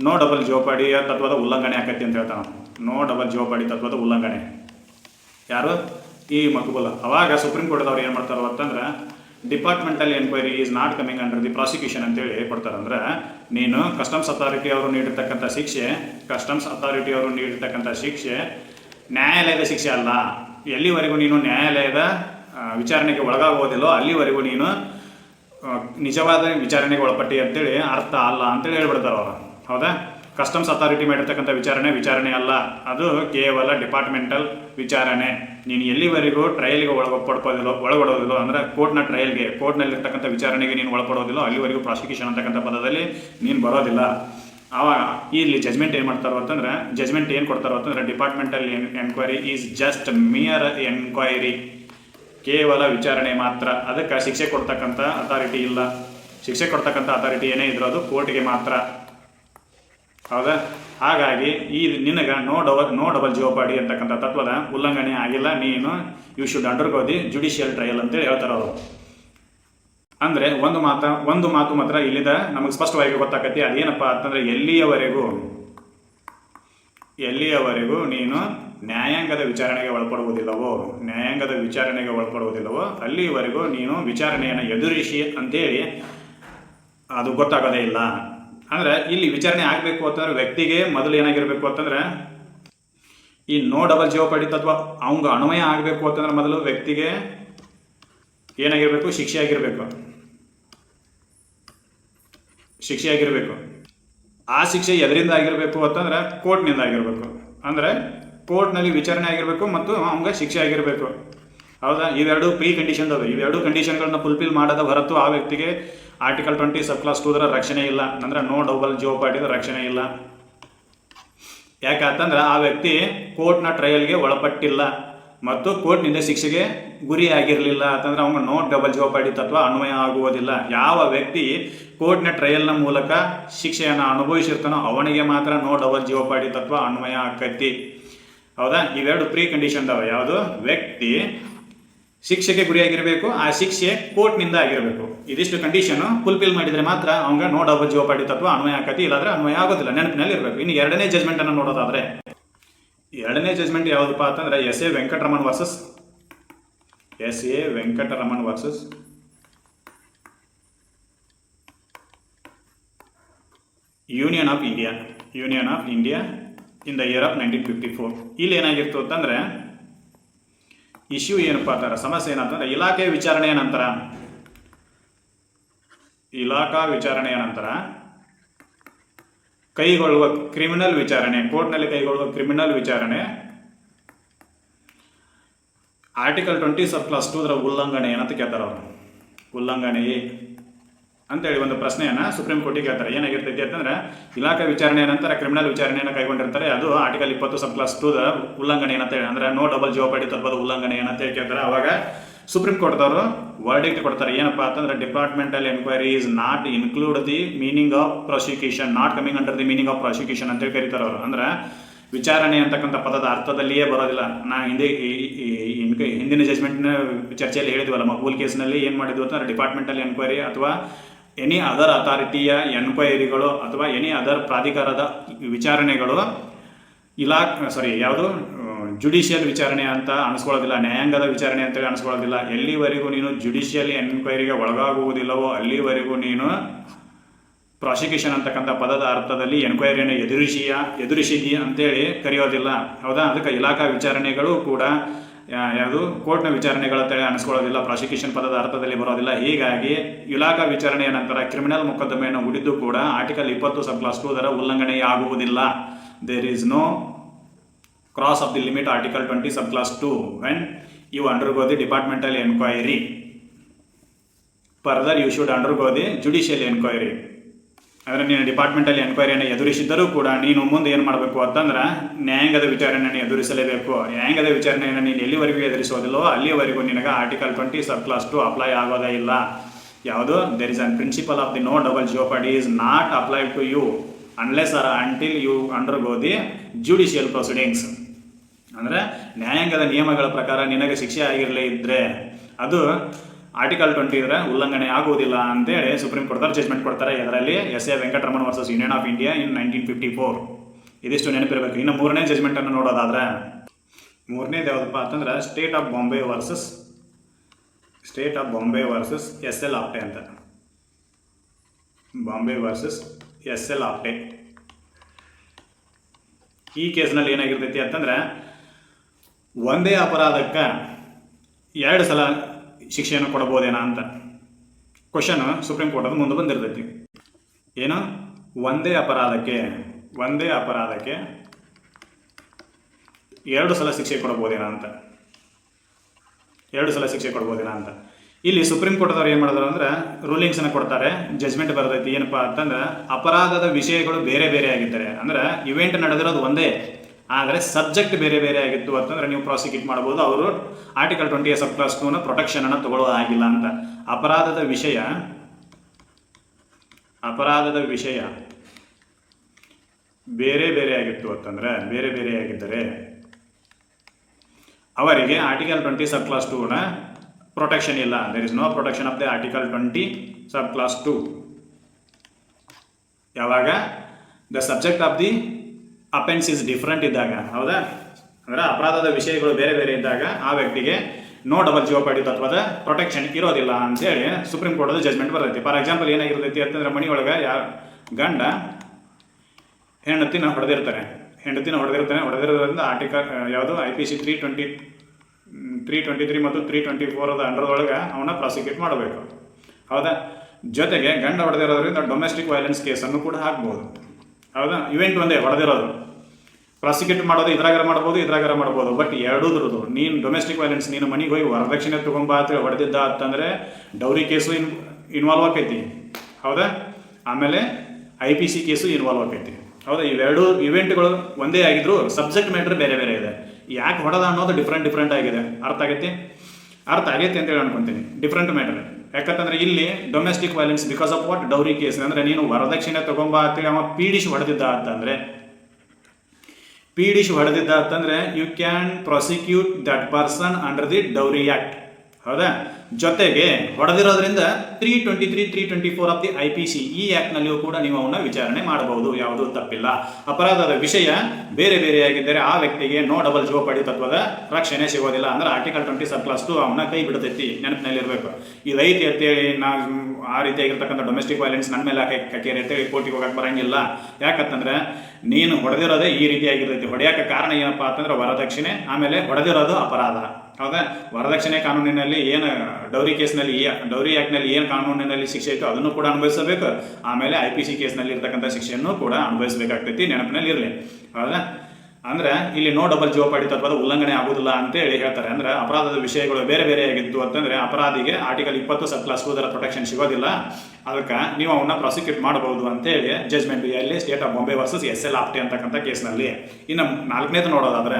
ನೋ ಡಬಲ್ ಜೋಪಾಡಿ ತತ್ವದ ಉಲ್ಲಂಘನೆ ಆಕತಿ ಅಂತ ಹೇಳ್ತಾನೆ ನೋ ಡಬಲ್ ಜೋಪಾಡಿ ತತ್ವದ ಉಲ್ಲಂಘನೆ. ಯಾರು? ಈ ಮಕ್ಬುಲ್. ಅವಾಗ ಸುಪ್ರೀಂ ಕೋರ್ಟ್ದವ್ರು ಏನು ಮಾಡ್ತಾರೆ ಅಂತಂದ್ರೆ departmental enquiry is not coming under the prosecution ಅಂತೇಳಿ ಕೊಡ್ತಾರೆ ಅಂದ್ರೆ, ನೀನು ಕಸ್ಟಮ್ಸ್ ಅಥಾರಿಟಿ ಅವರು ನೀಡಿರ್ತಕ್ಕಂಥ ಶಿಕ್ಷೆ ಕಸ್ಟಮ್ಸ್ ಅಥಾರಿಟಿ ಅವರು ನೀಡಿರ್ತಕ್ಕಂಥ ಶಿಕ್ಷೆ ನ್ಯಾಯಾಲಯದ ಶಿಕ್ಷೆ ಅಲ್ಲ. ಎಲ್ಲಿವರೆಗೂ ನೀನು ನ್ಯಾಯಾಲಯದ ವಿಚಾರಣೆಗೆ ಒಳಗಾಗೋದಿಲ್ಲೋ ಅಲ್ಲಿವರೆಗೂ ನೀನು ನಿಜವಾದ ವಿಚಾರಣೆಗೆ ಒಳಪಟ್ಟಿ ಅಂತೇಳಿ ಅರ್ಥ ಅಲ್ಲ ಅಂತೇಳಿ ಹೇಳ್ಬಿಡ್ತಾರೆ ಅವರು. ಹೌದಾ? ಕಸ್ಟಮ್ಸ್ ಅಥಾರಿಟಿ ಮಾಡಿರ್ತಕ್ಕಂಥ ವಿಚಾರಣೆ ವಿಚಾರಣೆ ಅಲ್ಲ. ಅದು ಕೇವಲ ಡಿಪಾರ್ಟ್ಮೆಂಟಲ್ ವಿಚಾರಣೆ. ನೀನು ಎಲ್ಲಿವರೆಗೂ ಟ್ರಯಲ್ಗೆ ಒಳಗ ಪಡ್ಕೋದಿಲ್ಲೋ ಒಳಗೊಡೋದಿಲ್ಲೋ ಅಂದರೆ ಕೋರ್ಟ್ನ ಟ್ರಯಲ್ಗೆ ಕೋರ್ಟ್ನಲ್ಲಿರ್ತಕ್ಕಂಥ ವಿಚಾರಣೆಗೆ ನೀನು ಒಳಪಡೋದಿಲ್ಲೋ ಅಲ್ಲಿವರೆಗೂ ಪ್ರಾಸಿಕ್ಯೂಷನ್ ಅಂತಕ್ಕಂಥ ಪದದಲ್ಲಿ ನೀನು ಬರೋದಿಲ್ಲ. ಆವಾಗ ಇಲ್ಲಿ ಜಜ್ಮೆಂಟ್ ಏನು ಮಾಡ್ತಾರೋ ಅಂತಂದ್ರೆ ಜಜ್ಮೆಂಟ್ ಏನು ಕೊಡ್ತಾರೋ ಅಂತಂದ್ರೆ departmental enquiry is just mere enquiry ಕೇವಲ ವಿಚಾರಣೆ ಮಾತ್ರ. ಅದಕ್ಕೆ ಶಿಕ್ಷೆ ಕೊಡ್ತಕ್ಕಂಥ ಅಥಾರಿಟಿ ಇಲ್ಲ. ಶಿಕ್ಷೆ ಕೊಡ್ತಕ್ಕಂಥ ಅಥಾರಿಟಿ ಏನೇ ಇದ್ರೂ ಅದು ಕೋರ್ಟ್ಗೆ ಮಾತ್ರ. ಹೌದಾ? ಹಾಗಾಗಿ ಈ ನಿನಗೆ no double no double jeopardy ಅಂತಕ್ಕಂಥ ತತ್ವದ ಉಲ್ಲಂಘನೆ ಆಗಿಲ್ಲ. ನೀನು you should undergo the judicial trial ಅಂತೇಳಿ ಹೇಳ್ತಾರೆ ಅವರು. ಅಂದರೆ ಒಂದು ಮಾತು ಒಂದು ಮಾತು ಮಾತ್ರ ಇಲ್ಲಿದ ನಮಗೆ ಸ್ಪಷ್ಟವಾಗಿ ಗೊತ್ತಾಕತಿ. ಅದೇನಪ್ಪ ಅಂತಂದ್ರೆ ಎಲ್ಲಿಯವರೆಗೂ ಎಲ್ಲಿಯವರೆಗೂ ನೀನು ನ್ಯಾಯಾಂಗದ ವಿಚಾರಣೆಗೆ ಒಳಪಡುವುದಿಲ್ಲವೋ, ನ್ಯಾಯಾಂಗದ ವಿಚಾರಣೆಗೆ ಒಳಪಡುವುದಿಲ್ಲವೋ, ಅಲ್ಲಿವರೆಗೂ ನೀನು ವಿಚಾರಣೆಯನ್ನು ಎದುರಿಸಿ ಅಂತೇಳಿ ಅದು ಗೊತ್ತಾಗೋದೇ ಇಲ್ಲ. ಅಂದ್ರೆ ಇಲ್ಲಿ ವಿಚಾರಣೆ ಆಗಬೇಕು ಅಂತಂದ್ರೆ ವ್ಯಕ್ತಿಗೆ ಮೊದಲು ಏನಾಗಿರಬೇಕು ಅಂತಂದ್ರೆ ಈ ನೋ ಡಬಲ್ ಜೀವಪಡಿ ಅಥವಾ ಅವಂಗ ಅನ್ವಯ ಆಗಬೇಕು ಅಂತಂದ್ರೆ ಮೊದಲು ವ್ಯಕ್ತಿಗೆ ಏನಾಗಿರ್ಬೇಕು? ಶಿಕ್ಷೆ ಆಗಿರಬೇಕು ಶಿಕ್ಷೆ ಆಗಿರಬೇಕು ಆ ಶಿಕ್ಷೆ ಎದರಿಂದ ಆಗಿರಬೇಕು ಅಂತಂದ್ರೆ ಕೋರ್ಟ್ನಿಂದ ಆಗಿರಬೇಕು. ಅಂದ್ರೆ ಕೋರ್ಟ್ನಲ್ಲಿ ವಿಚಾರಣೆ ಆಗಿರಬೇಕು ಮತ್ತು ಅವಂಗ ಶಿಕ್ಷೆ ಆಗಿರಬೇಕು ಹೌದಾ? ಇವೆರಡು ಪ್ರೀ ಕಂಡೀಷನ್ ಅದ. ಇವೆರಡು ಕಂಡೀಷನ್ಗಳನ್ನ ಫುಲ್ಫಿಲ್ ಮಾಡದ ಹೊರತು ಆ ವ್ಯಕ್ತಿಗೆ ಆರ್ಟಿಕಲ್ ಟ್ವೆಂಟಿ ಸಬ್ ಕ್ಲಾಸ್ ಟೂದರ ರಕ್ಷಣೆ ಇಲ್ಲ. ಅಂದ್ರೆ ನೋ ಡಬಲ್ ಜಿಯೋಪಾಟಿದ ರಕ್ಷಣೆ ಇಲ್ಲ. ಯಾಕಂತಂದ್ರೆ ಆ ವ್ಯಕ್ತಿ ಕೋರ್ಟ್ನ ಟ್ರಯಲ್ಗೆ ಒಳಪಟ್ಟಿಲ್ಲ. ಮತ್ತು ಕೋರ್ಟ್ನಿಂದ ಶಿಕ್ಷೆಗೆ ಗುರಿ ಆಗಿರಲಿಲ್ಲ ಅಂತಂದ್ರೆ ಅವನು ನೋ ಡಬಲ್ ಜವಾಬಾಡಿ ತತ್ವ ಅನ್ವಯ ಆಗುವುದಿಲ್ಲ. ಯಾವ ವ್ಯಕ್ತಿ ಕೋರ್ಟ್ನ ಟ್ರಯಲ್ನ ಮೂಲಕ ಶಿಕ್ಷೆಯನ್ನು ಅನುಭವಿಸಿರ್ತಾನೋ ಅವನಿಗೆ ಮಾತ್ರ ನೋ ಡಬಲ್ ಜೀವಪಾಡಿ ತತ್ವ ಅನ್ವಯ ಆಕತಿ. ಹೌದಾ? ಇವೆರಡು ಪ್ರೀ ಕಂಡೀಷನ್ ಅದಾವ ಯಾವುದು? ವ್ಯಕ್ತಿ ಶಿಕ್ಷೆಗೆ ಗುರಿಯಾಗಿರಬೇಕು, ಆ ಶಿಕ್ಷೆ ಕೋರ್ಟ್ನಿಂದ ಆಗಿರಬೇಕು. ಇದಿಷ್ಟು ಕಂಡೀಷನ್ ಫುಲ್ಫಿಲ್ ಮಾಡಿದ್ರೆ ಮಾತ್ರ ಅವಂಗ ಡಬಲ್ ಜೀವಪಾಡಿ ತತ್ವ, ಅನ್ವಯ ಆಕತಿ, ಇಲ್ಲಾಂದ್ರೆ ಅನ್ವಯ ಆಗೋದಿಲ್ಲ, ನೆನಪಿನಲ್ಲಿ ಇರಬೇಕು. ಇನ್ನು ಎರಡನೇ ಜಜ್ಮೆಂಟ್ ಅನ್ನು ನೋಡೋದಾದ್ರೆ, ಎರಡನೇ ಜಜ್ಮೆಂಟ್ ಯಾವುದಪ್ಪ ಅಂತಂದ್ರೆ S A Venkataraman versus S A Venkataraman versus union of India union of India in the year of nineteen fifty four ಇಲ್ಲಿ ಏನಾಗಿತ್ತು ಅಂತಂದ್ರೆ ಇಶ್ಯೂ ಏನಪ್ಪ ಅಂತಾರೆ? ಸಮಸ್ಯೆ ಏನಂತಂದ್ರೆ ಇಲಾಖೆ ವಿಚಾರಣೆಯ ನಂತರ. ಇಲಾಖಾ ವಿಚಾರಣೆಯ ನಂತರ ಕೈಗೊಳ್ಳುವ ಕ್ರಿಮಿನಲ್ ವಿಚಾರಣೆ, ಕೋರ್ಟ್ನಲ್ಲಿ ಕೈಗೊಳ್ಳುವ ಕ್ರಿಮಿನಲ್ ವಿಚಾರಣೆ. ಆರ್ಟಿಕಲ್ ಟ್ವೆಂಟಿ ಸಬ್ ಕ್ಲಾಸ್ ಟೂದರ ಉಲ್ಲಂಘನೆ ಏನಂತ ಕೇಳ್ತಾರೆ ಅವರು ಉಲ್ಲಂಘನೆ ಅಂತೇಳಿ ಒಂದು ಪ್ರಶ್ನೆಯನ್ನ ಸುಪ್ರೀಂ ಕೋರ್ಟಿಗೆ ಹೇಳ್ತಾರೆ. ಏನಾಗಿರ್ತೈತಿ ಅಂತಂದ್ರೆ, ಇಲಾಖೆ ವಿಚಾರಣೆಯ ನಂತರ ಕ್ರಿಮಿನಲ್ ವಿಚಾರಣೆಯನ್ನು ಕೈಗೊಂಡಿರ್ತಾರೆ. ಅದು ಆರ್ಟಿಕಲ್ ಇಪ್ಪತ್ತು ಸಬ್ ಕ್ಲಾಸ್ ಟೂದ ಉಲ್ಲಂಘನೆ ಏನಂತೇಳಿ ಅಂದ್ರೆ ನೋ ಡಬಲ್ ಜೀವಪಾಡಿ ತರ್ಬೋದು ಉಲ್ಲಂಘನೆ ಏನಂತೇಳಿ ಕೇಳ್ತಾರೆ. ಅವಾಗ ಸುಪ್ರೀಂ ಕೋರ್ಟ್ದವರು ವರ್ಡಿಕ್ಟ್ ಕೊಡ್ತಾರೆ. ಏನಪ್ಪಾ ಅಂತಂದ್ರೆ departmental enquiry is not include the meaning of prosecution not coming under the meaning of prosecution ಅಂತೇಳಿ ಕರೀತಾರೆ ಅವರು. ಅಂದ್ರೆ, ವಿಚಾರಣೆ ಅಂತಕ್ಕಂಥ ಪದದ ಅರ್ಥದಲ್ಲಿಯೇ ಬರೋದಿಲ್ಲ. ನಾ ಹಿಂದೆ ಹಿಂದಿನ ಜಜ್ಮೆಂಟ್ನ ಚರ್ಚೆಯಲ್ಲಿ ಹೇಳಿದ್ವಲ್ಲ ಮಕ್ಬೂಲ್ ಕೇಸ್ನಲ್ಲಿ ಏನು ಮಾಡಿದ್ವು ಅಂತಂದ್ರೆ ಡಿಪಾರ್ಟ್ಮೆಂಟಲ್ ಎನ್ಕ್ವೈರಿ ಅಥವಾ ಎನಿ ಅದರ್ ಅಥಾರಿಟಿಯ ಎನ್ಕ್ವೈರಿಗಳು ಅಥವಾ ಎನಿ ಅದರ್ ಪ್ರಾಧಿಕಾರದ ವಿಚಾರಣೆಗಳು ಇಲಾ ಸಾರಿ ಯಾವುದು ಜುಡಿಷಿಯಲ್ ವಿಚಾರಣೆ ಅಂತ ಅನಿಸ್ಕೊಳ್ಳೋದಿಲ್ಲ, ನ್ಯಾಯಾಂಗದ ವಿಚಾರಣೆ ಅಂತೇಳಿ ಅನಿಸ್ಕೊಳ್ಳೋದಿಲ್ಲ. ಎಲ್ಲಿವರೆಗೂ ನೀನು ಜುಡಿಷಿಯಲ್ ಎನ್ಕ್ವೈರಿಗೆ ಒಳಗಾಗುವುದಿಲ್ಲವೋ ಅಲ್ಲಿವರೆಗೂ ನೀನು ಪ್ರಾಸಿಕ್ಯೂಷನ್ ಅಂತಕ್ಕಂಥ ಪದದ ಅರ್ಥದಲ್ಲಿ ಎನ್ಕ್ವೈರಿಯನ್ನು ಎದುರಿಸಿಯ ಎದುರಿಸಿದಿ ಅಂತೇಳಿ ಕರೆಯೋದಿಲ್ಲ. ಹೌದಾ? ಅದಕ್ಕೆ ಇಲಾಖಾ ವಿಚಾರಣೆಗಳು ಕೂಡ ಯಾವುದು? ಕೋರ್ಟ್ನ ವಿಚಾರಣೆಗಳ ತಡೆ ಅನಿಸ್ಕೊಳ್ಳೋದಿಲ್ಲ. ಪ್ರಾಸಿಕ್ಯೂಷನ್ ಪದದ ಅರ್ಥದಲ್ಲಿ ಬರೋದಿಲ್ಲ. ಹೀಗಾಗಿ ಇಲಾಖಾ ವಿಚಾರಣೆಯ ನಂತರ ಕ್ರಿಮಿನಲ್ ಮೊಕದ್ದಮೆಯನ್ನು ಹೂಡಿದ್ದು ಕೂಡ ಆರ್ಟಿಕಲ್ ಇಪ್ಪತ್ತು ಸಬ್ ಕ್ಲಾಸ್ ಟೂ ದರ ಉಲ್ಲಂಘನೆಯಾಗುವುದಿಲ್ಲ there is no cross of the limit article twenty sub clause two when you undergo the departmental enquiry further you should undergo the judicial enquiry ಅಂದರೆ ನೀನು ಡಿಪಾರ್ಟ್ಮೆಂಟಲ್ಲಿ ಎನ್ಕ್ವೈರಿಯನ್ನು ಎದುರಿಸಿದ್ದರೂ ಕೂಡ ನೀನು ಮುಂದೆ ಏನು ಮಾಡಬೇಕು ಅಂತಂದ್ರೆ ನ್ಯಾಯಾಂಗದ ವಿಚಾರಣೆಯನ್ನು ಎದುರಿಸಲೇಬೇಕು. ನ್ಯಾಯಾಂಗದ ವಿಚಾರಣೆಯನ್ನು ನೀನು ಎಲ್ಲಿವರೆಗೂ ಎದುರಿಸೋದಿಲ್ಲೋ ಅಲ್ಲಿವರೆಗೂ ನಿನಗೆ article twenty sub clause two apply ಆಗೋದೇ ಇಲ್ಲ. ಯಾವುದು? There is an principle of the no double jeopardy is not applied to you unless or until you undergo the judicial proceedings ಅಂದರೆ ನ್ಯಾಯಾಂಗದ ನಿಯಮಗಳ ಪ್ರಕಾರ ನಿನಗೆ ಶಿಕ್ಷೆ ಆಗಿರಲೇ ಇದ್ದರೆ ಅದು ಆರ್ಟಿಕಲ್ ಟ್ವೆಂಟಿ ಇದ್ರೆ ಉಲ್ಲಂಘನೆ ಆಗುವುದಿಲ್ಲ ಅಂತೇಳಿ ಸುಪ್ರೀಂ ಕೋರ್ಟ್ ಜಜ್ಮೆಂಟ್ ಕೊಡ್ತಾರೆ. ಇದರಲ್ಲಿ S A Venkataramana versus union of India in nineteen fifty four ಇದಿಷ್ಟು ನೆನಪಿರಬೇಕು. ಇನ್ನು ಮೂರನೇ ಜಜ್ಮೆಂಟನ್ನು ನೋಡೋದಾದ್ರೆ ಮೂರನೇದು ಯಾವುದಪ್ಪ ಅಂತಂದ್ರೆ state of Bombay versus state of Bombay versus S L Apte ಅಂತ. Bombay versus S L Apte ಈ ಕೇಸ್ನಲ್ಲಿ ಏನಾಗಿರ್ತೈತಿ ಅಂತಂದ್ರೆ, ಒಂದೇ ಅಪರಾಧಕ್ಕೆ ಎರಡು ಸಲ ಶಿಕ್ಷೆಯನ್ನು ಕೊಡಬಹುದೇನಾ ಅಂತ? ಕ್ವಶನ್ ಸುಪ್ರೀಂ ಕೋರ್ಟ್ ಮುಂದೆ ಬಂದಿರ್ತೈತಿ. ಏನು? ಒಂದೇ ಅಪರಾಧಕ್ಕೆ ಒಂದೇ ಅಪರಾಧಕ್ಕೆ ಎರಡು ಸಲ ಶಿಕ್ಷೆ ಕೊಡಬಹುದೇನಾ ಅಂತ? ಎರಡು ಸಲ ಶಿಕ್ಷೆ ಕೊಡ್ಬೋದೇನಾ ಅಂತ? ಇಲ್ಲಿ ಸುಪ್ರೀಂ ಕೋರ್ಟ್ದವ್ರು ಏನು ಮಾಡಿದ್ರು ಅಂದ್ರೆ ರೂಲಿಂಗ್ಸನ್ನು ಕೊಡ್ತಾರೆ ಜಜ್ಮೆಂಟ್ ಬರ್ತೈತಿ. ಏನಪ್ಪಾ ಅಂತಂದ್ರೆ, ಅಪರಾಧದ ವಿಷಯಗಳು ಬೇರೆ ಬೇರೆ ಆಗಿದ್ದಾರೆ, ಅಂದ್ರೆ ಇವೆಂಟ್ ನಡೆದಿರೋದು ಒಂದೇ. ಆದರೆ ಸಬ್ಜೆಕ್ಟ್ ಬೇರೆ ಬೇರೆ ಆಗಿತ್ತು ಅಂತಂದ್ರೆ ನೀವು ಪ್ರಾಸಿಕ್ಯೂಟ್ ಮಾಡ್ಬೋದು. ಅವರು ಆರ್ಟಿಕಲ್ ಟ್ವೆಂಟಿ ಸಬ್ ಕ್ಲಾಸ್ ಟೂನ ಪ್ರೊಟೆಕ್ಷನ್ ಅನ್ನು ತಗೊಳ್ಳೋದಾಗಿಲ್ಲ ಅಂತ. ಅಪರಾಧದ ವಿಷಯ ಅಪರಾಧದ ವಿಷಯ ಬೇರೆ ಬೇರೆ ಆಗಿತ್ತು ಅಂತಂದ್ರೆ, ಬೇರೆ ಬೇರೆ ಆಗಿದ್ದರೆ ಅವರಿಗೆ ಆರ್ಟಿಕಲ್ ಟ್ವೆಂಟಿ ಸಬ್ ಕ್ಲಾಸ್ ಟೂನ ಪ್ರೊಟೆಕ್ಷನ್ ಇಲ್ಲ. There is no protection of the article twenty sub clause two ಯಾವಾಗ? The subject of the offence is different ಇದ್ದಾಗ, ಹೌದಾ? ಅಂದ್ರೆ ಅಪರಾಧದ ವಿಷಯಗಳು ಬೇರೆ ಬೇರೆ ಇದ್ದಾಗ ಆ ವ್ಯಕ್ತಿಗೆ ನೋ ಡಬಲ್ ಜಿಯೋಪಾಡಿ ತತ್ವದ ಪ್ರೊಟೆಕ್ಷನ್ ಇರೋದಿಲ್ಲ ಅಂತೇಳಿ ಸುಪ್ರೀಂ ಕೋರ್ಟ್ ಜಜ್ಮೆಂಟ್ ಬರ್ತೈತಿ. ಫಾರ್ ಎಕ್ಸಾಂಪಲ್ ಏನಾಗಿರ್ತೈತಿ ಅಂತಂದ್ರೆ ಮನೆಯೊಳಗೆ ಯಾ ಗಂಡ ಹೆಂಡತಿನ ಹೊಡೆದಿರ್ತಾರೆ. ಹೆಂಡತಿನ ಹೊಡೆದಿರ್ತಾನೆ. ಹೊಡೆದಿರೋದ್ರಿಂದ ಆರ್ಟಿಕಲ್ ಯಾವುದು? I P C three twenty three twenty three ಮತ್ತು ತ್ರೀ ಟ್ವೆಂಟಿ ಫೋರದ ಅಂಡರ್ದೊಳಗೆ ಅವನ್ನ ಪ್ರಾಸಿಕ್ಯೂಟ್ ಮಾಡಬೇಕು. ಹೌದಾ? ಜೊತೆಗೆ ಗಂಡ ಹೊಡೆದಿರೋದ್ರಿಂದ ಡೊಮೆಸ್ಟಿಕ್ ವೈಲೆನ್ಸ್ ಕೇಸನ್ನು ಕೂಡ ಹಾಕ್ಬೋದು. ಹೌದಾ? ಇವೆಂಟ್ ಒಂದೇ ಹೊಡೆದಿರೋದು ಪ್ರಾಸಿಕ್ಯೂಟ್ ಮಾಡೋದು, ಇದ್ರಾಗಾರ ಮಾಡ್ಬೋದು ಇದ್ರಾಗಾರ ಮಾಡ್ಬೋದು. ಬಟ್ ಎರಡೂದ್ರದ್ದು, ನೀನು ಡೊಮೆಸ್ಟಿಕ್ ವೈಲೆನ್ಸ್ ನೀನು ಮನೆಗೆ ಹೋಗಿ ವರದಕ್ಷಿಣೆ ತೊಗೊಂಬಾ ಅಂತ ಹೊಡೆದಿದ್ದ ಅಂತಂದರೆ ಡೌರಿ ಕೇಸು ಇನ್ ಇನ್ವಾಲ್ವ್ ಆಕೈತಿ. ಹೌದಾ? ಆಮೇಲೆ I P C case involve ಆಕೈತಿ. ಹೌದಾ? ಇವೆರಡು ಇವೆಂಟ್ಗಳು ಒಂದೇ ಆಗಿದ್ರು ಸಬ್ಜೆಕ್ಟ್ ಮ್ಯಾಟ್ರ್ ಬೇರೆ ಬೇರೆ ಇದೆ. ಯಾಕೆ ಹೊಡೆದ ಅನ್ನೋದು ಡಿಫ್ರೆಂಟ್ ಡಿಫ್ರೆಂಟ್ ಆಗಿದೆ. ಅರ್ಥ ಆಗೈತಿ? ಅರ್ಥ ಆಗೈತಿ ಅಂತೇಳಿ ಅನ್ಕೊತೀನಿ. ಡಿಫ್ರೆಂಟ್ ಮ್ಯಾಟರ್ ಯಾಕಂತಂದ್ರೆ ಇಲ್ಲಿ domestic violence because of what dowry case ಅಂದ್ರೆ ನೀನು ವರದಕ್ಷಿಣೆ ತಗೊಂಬಾ ಅಂತೇಳಿ ಅವ ಪೀಡಿಸಿ ಹೊಡೆದಿದ್ದ ಅಂತಂದ್ರೆ. ಪೀಡಿಸಿ ಹೊಡೆದಿದ್ದ ಅಂತಂದ್ರೆ you can prosecute that person under the dowry act ಹೌದಾ? ಜೊತೆಗೆ ಹೊಡೆದಿರೋದ್ರಿಂದ three twenty three three twenty four of the I P C ಈ ಆ್ಯಕ್ಟ್ನಲ್ಲಿಯೂ ಕೂಡ ನೀವು ಅವನ್ನ ವಿಚಾರಣೆ ಮಾಡಬಹುದು, ಯಾವುದು ತಪ್ಪಿಲ್ಲ. ಅಪರಾಧದ ವಿಷಯ ಬೇರೆ ಬೇರೆಯಾಗಿದ್ದರೆ ಆ ವ್ಯಕ್ತಿಗೆ ನೋ ಡಬಲ್ ಜೋಪಡಿ ತತ್ವದ ರಕ್ಷಣೆ ಸಿಗೋದಿಲ್ಲ. ಅಂದ್ರೆ article twenty sub clause two ಅವನ್ನ ಕೈ ಬಿಡ್ತೈತಿ, ನೆನಪಿನಲ್ಲಿರಬೇಕು. ಇದೈತಿ ಅಂತೇಳಿ ನಾ ಆ ರೀತಿಯಾಗಿರ್ತಕ್ಕಂಥ ಡೊಮೆಸ್ಟಿಕ್ ವೈಲೆನ್ಸ್ ನನ್ನ ಮೇಲೆ ಹಾಕಿ ಅಂತ ಅಂತೇಳಿ ಕೋರ್ಟಿಗೆ ಹೋಗಕ್ಕೆ ಬರಂಗಿಲ್ಲ. ಯಾಕಂತಂದ್ರೆ ನೀನು ಹೊಡೆದಿರೋದೇ ಈ ರೀತಿಯಾಗಿರ್ತೈತಿ ಹೊಡೆಯಕ್ಕೆ ಕಾರಣ ಏನಪ್ಪಾ ಅಂತಂದ್ರೆ ವರದಕ್ಷಿಣೆ, ಆಮೇಲೆ ಹೊಡೆದಿರೋದು ಅಪರಾಧ. ಹೌದಾ? ವರದಕ್ಷಿಣೆ ಕಾನೂನಿನಲ್ಲಿ ಏನು ಡೌರಿ ಕೇಸ್ನಲ್ಲಿ ಡೌರಿ ಆ್ಯಕ್ಟ್ನಲ್ಲಿ ಏನು ಕಾನೂನಿನಲ್ಲಿ ಶಿಕ್ಷೆ ಇತ್ತು ಅದನ್ನು ಕೂಡ ಅನುಭವಿಸಬೇಕು. ಆಮೇಲೆ ಐ ಪಿ ಸಿ ಕೇಸ್ನಲ್ಲಿ ಇರ್ತಕ್ಕಂಥ ಶಿಕ್ಷೆಯನ್ನು ಕೂಡ ಅನುಭವಿಸಬೇಕಾಗ್ತೈತಿ, ನೆನಪಿನಲ್ಲಿ ಇರಲಿ. ಹೌದಾ? ಅಂದ್ರೆ ಇಲ್ಲಿ ನೋ ಡಬಲ್ ಜೀವಪಾಡಿ ತತ್ವದ ಉಲ್ಲಂಘನೆ ಆಗುದಿಲ್ಲ ಅಂತೇಳಿ ಹೇಳ್ತಾರೆ. ಅಂದ್ರೆ ಅಪರಾಧದ ವಿಷಯಗಳು ಬೇರೆ ಬೇರೆ ಆಗಿತ್ತು ಅಂತಂದ್ರೆ ಅಪರಾಧಿಗೆ ಆರ್ಟಿಕಲ್ ಇಪ್ಪತ್ತು ಸಬ್ ಕ್ಲಾಸ್ ಹೋದರ ಪ್ರೊಟೆಕ್ಷನ್ ಸಿಗೋದಿಲ್ಲ. ಅದಕ್ಕೆ ನೀವು ಅವನ್ನ ಪ್ರಾಸಿಕ್ಯೂಟ್ ಮಾಡಬಹುದು ಅಂತೇಳಿ ಜಜ್ಮೆಂಟ್ ಎಲ್ಲಿ state of Bombay versus S L Apte ಅಂತಕ್ಕಂಥ ಕೇಸ್ನಲ್ಲಿ. ಇನ್ನು ನಾಲ್ಕನೇದು ನೋಡೋದಾದ್ರೆ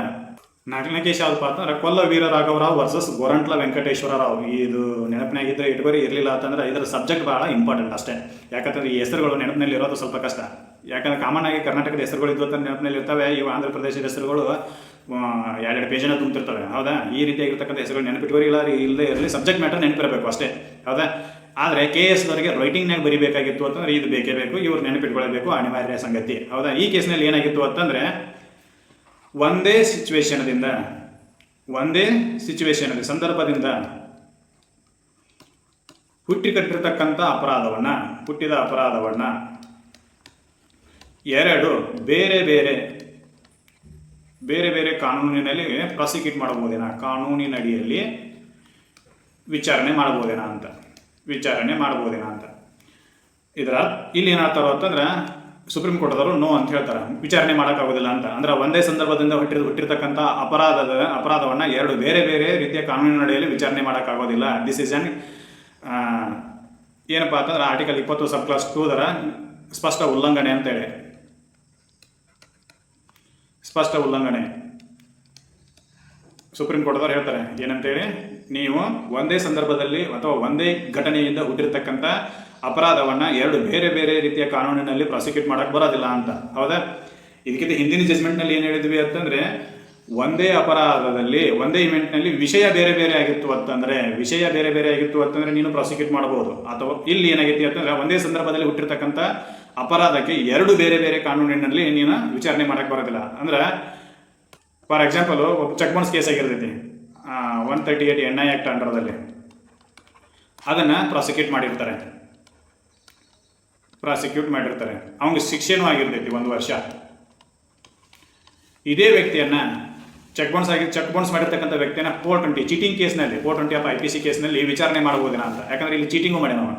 ನಾಲ್ಕನೇ ಅಂತಂದ್ರೆ ಕೊಲ್ಲ ವೀರ ರಾಘವರಾವ್ ವರ್ಸಸ್ ಗೋರಂಟ್ಲ ವೆಂಕಟೇಶ್ವರ ರಾವ್ ಇದು ನೆನಪಿನಾಗಿದ್ರೆ ಇಟ್ಬರಿ ಇರಲಿಲ್ಲ ಅಂತಂದ್ರೆ ಇದರ ಸಬ್ಜೆಕ್ಟ್ ಬಹಳ ಇಂಪಾರ್ಟೆಂಟ್ ಅಷ್ಟೇ. ಯಾಕಂದ್ರೆ ಈ ಹೆಸರುಗಳು ನೆನಪಿನಲ್ಲಿ ಇರೋದು ಸ್ವಲ್ಪ ಕಷ್ಟ. ಯಾಕಂದ್ರೆ ಕಾಮನ್ ಆಗಿ ಕರ್ನಾಟಕದ ಹೆಸರುಗಳು ಇದ್ದು ಅಂತ ನೆನಪಿನಲ್ಲಿ ಇರ್ತವೆ, ಇವು ಆಂಧ್ರ ಪ್ರದೇಶದ ಹೆಸರುಗಳು ಎರಡೆರಡು ಪೇಜನ್ನ ತುಂಬ್ತಿರ್ತವೆ. ಹೌದಾ? ಈ ರೀತಿಯಾಗಿರ್ತಕ್ಕಂಥ ಹೆಸರುಗಳು ನೆನಪಿಟ್ಕೋರಿ ಇಲ್ಲ ಇಲ್ಲದೆ ಇರಲಿ ಸಬ್ಜೆಕ್ಟ್ ಮ್ಯಾಟರ್ ನೆನಪಿರಬೇಕು ಅಷ್ಟೇ. ಹೌದಾ? ಆದರೆ ಕೆ ಎಸ್ ಅವರಿಗೆ ರೈಟಿಂಗ್ನಾಗ ಬರಿಬೇಕಾಗಿತ್ತು ಅಂತಂದ್ರೆ ಇದು ಬೇಕೇ ಬೇಕು, ಇವ್ರು ನೆನಪಿಟ್ಕೊಳ್ಬೇಕು, ಅನಿವಾರ್ಯ ಸಂಗತಿ. ಹೌದಾ? ಈ ಕೇಸ್ನಲ್ಲಿ ಏನಾಗಿತ್ತು ಅಂತಂದ್ರೆ ಒಂದೇ ಸಿಚುವೇಶನದಿಂದ ಒಂದೇ ಸಿಚುವೇಶನ್ ಸಂದರ್ಭದಿಂದ ಹುಟ್ಟಿ ಕಟ್ಟಿರತಕ್ಕಂಥ ಅಪರಾಧವನ್ನ, ಹುಟ್ಟಿದ ಅಪರಾಧವನ್ನ ಎರಡು ಬೇರೆ ಬೇರೆ ಬೇರೆ ಬೇರೆ ಕಾನೂನಿನಲ್ಲಿ ಪ್ರಾಸಿಕ್ಯೂಟ್ ಮಾಡ್ಬೋದೇನಾ ಕಾನೂನಿನಡಿಯಲ್ಲಿ ವಿಚಾರಣೆ ಮಾಡಬಹುದೇನಾ ಅಂತ, ವಿಚಾರಣೆ ಮಾಡಬಹುದೇನಾ ಅಂತ. ಇದರ ಇಲ್ಲಿ ಏನಾಗ್ತಾರೋ ಅಂತಂದ್ರೆ ಸುಪ್ರೀಂ ಕೋರ್ಟ್ದವರು ನೋ ಅಂತ ಹೇಳ್ತಾರೆ. ವಿಚಾರಣೆ ಮಾಡೋಕ್ಕಾಗೋದಿಲ್ಲ ಅಂತ. ಅಂದ್ರೆ ಒಂದೇ ಸಂದರ್ಭದಿಂದ ಹುಟ್ಟಿರ್ ಹುಟ್ಟಿರ್ತಕ್ಕಂಥ ಅಪರಾಧದ ಅಪರಾಧವನ್ನು ಎರಡು ಬೇರೆ ಬೇರೆ ರೀತಿಯ ಕಾನೂನಿನ ಅಡಿಯಲ್ಲಿ ವಿಚಾರಣೆ ಮಾಡೋಕ್ಕಾಗೋದಿಲ್ಲ. ದಿಸ್ ಇಸ್ ಏನಪ್ಪಾ ಅಂತಂದ್ರೆ ಆರ್ಟಿಕಲ್ ಇಪ್ಪತ್ತು ಸಬ್ ಕ್ಲಾಸ್ ಟೂದರ ಸ್ಪಷ್ಟ ಉಲ್ಲಂಘನೆ ಅಂತೇಳಿ ಸ್ಪಷ್ಟ ಉಲ್ಲಂಘನೆ. ಸುಪ್ರೀಂ ಕೋರ್ಟ್ದವ್ರು ಹೇಳ್ತಾರೆ ಏನಂತೇಳಿ? ನೀವು ಒಂದೇ ಸಂದರ್ಭದಲ್ಲಿ ಅಥವಾ ಒಂದೇ ಘಟನೆಯಿಂದ ಹುಟ್ಟಿರ್ತಕ್ಕಂಥ ಅಪರಾಧವನ್ನ ಎರಡು ಬೇರೆ ಬೇರೆ ರೀತಿಯ ಕಾನೂನಿನಲ್ಲಿ ಪ್ರಾಸಿಕ್ಯೂಟ್ ಮಾಡಕ್ ಬರೋದಿಲ್ಲ ಅಂತ. ಹೌದಾ? ಇದಕ್ಕಿಂತ ಹಿಂದಿನ ಜಜ್ಮೆಂಟ್ನಲ್ಲಿ ಏನು ಹೇಳಿದ್ವಿ ಅಂತಂದ್ರೆ, ಒಂದೇ ಅಪರಾಧದಲ್ಲಿ, ಒಂದೇ ಇವೆಂಟ್ನಲ್ಲಿ ವಿಷಯ ಬೇರೆ ಬೇರೆ ಆಗಿತ್ತು ಅಂತಂದ್ರೆ, ವಿಷಯ ಬೇರೆ ಬೇರೆ ಆಗಿತ್ತು ಅಂತಂದ್ರೆ ನೀನು ಪ್ರಾಸಿಕ್ಯೂಟ್ ಮಾಡಬಹುದು. ಅಥವಾ ಇಲ್ಲಿ ಏನಾಗೈತಿ ಅಂತಂದ್ರೆ, ಒಂದೇ ಸಂದರ್ಭದಲ್ಲಿ ಹುಟ್ಟಿರ್ತಕ್ಕಂಥ ಅಪರಾಧಕ್ಕೆ ಎರಡು ಬೇರೆ ಬೇರೆ ಕಾನೂನಿನಲ್ಲಿ ನೀನು ವಿಚಾರಣೆ ಮಾಡಕ್ ಬರೋದಿಲ್ಲ. ಅಂದ್ರೆ ಫಾರ್ ಎಕ್ಸಾಂಪಲ್ ಒಬ್ಬ ಚೆಕ್ ಬೌನ್ಸ್ ಕೇಸ್ ಆಗಿರ್ತೈತಿ. One thirty eight N I act ಅಂಡರ್ದಲ್ಲಿ. ಅದನ್ನು ಪ್ರಾಸಿಕ್ಯೂಟ್ ಮಾಡಿರ್ತಾರೆ. ಪ್ರಾಸಿಕ್ಯೂಟ್ ಮಾಡಿರ್ತಾರೆ. ಅವನಿಗೆ ಶಿಕ್ಷೆನೂ ಆಗಿರ್ತೈತಿ ಒಂದು ವರ್ಷ. ಇದೇ ವ್ಯಕ್ತಿಯನ್ನು ಚೆಕ್ ಬೌನ್ಸ್ ಆಗಿ ಚೆಕ್ ಬೌನ್ಸ್ ಮಾಡಿರ್ತಕ್ಕಂಥ ವ್ಯಕ್ತಿಯನ್ನು ಫೋರ್ ಟ್ವೆಂಟಿ ಚೀಟಿಂಗ್ ಕೇಸ್ನಲ್ಲಿ four twenty of I P C ಕೇಸ್ನಲ್ಲಿ ವಿಚಾರಣೆ ಮಾಡಬಹುದೇನ ಅಂತ. ಯಾಕಂದ್ರೆ ಇಲ್ಲಿ ಚೀಟಿಂಗು ಮಾಡ್ಯಾನ